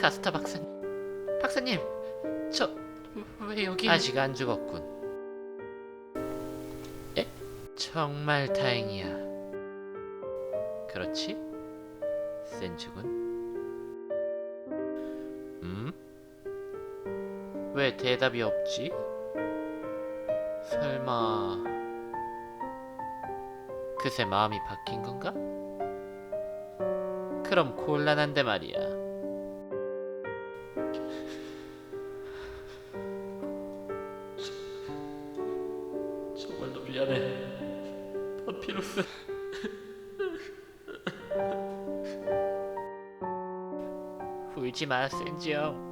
카스터 박사님. 박사님, 저 왜 여기? 아직 안 죽었군. 에? 정말 다행이야. 그렇지? 센주군. 음? 왜 대답이 없지? 설마 그새 마음이 바뀐 건가? 그럼 곤란한데 말이야. 미안해, 파피루스. 울지 마, 센지 형.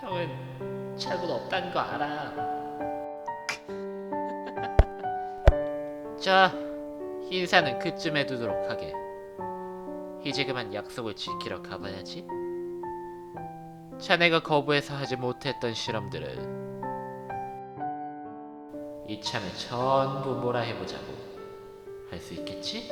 형은 잘못 없다는 거 알아. 자, 인사는 그쯤에 두도록 하게. 이제 그만 약속을 지키러 가봐야지. 자네가 거부해서 하지 못했던 실험들을 이참에 전부 몰아 해보자고. 할 수 있겠지?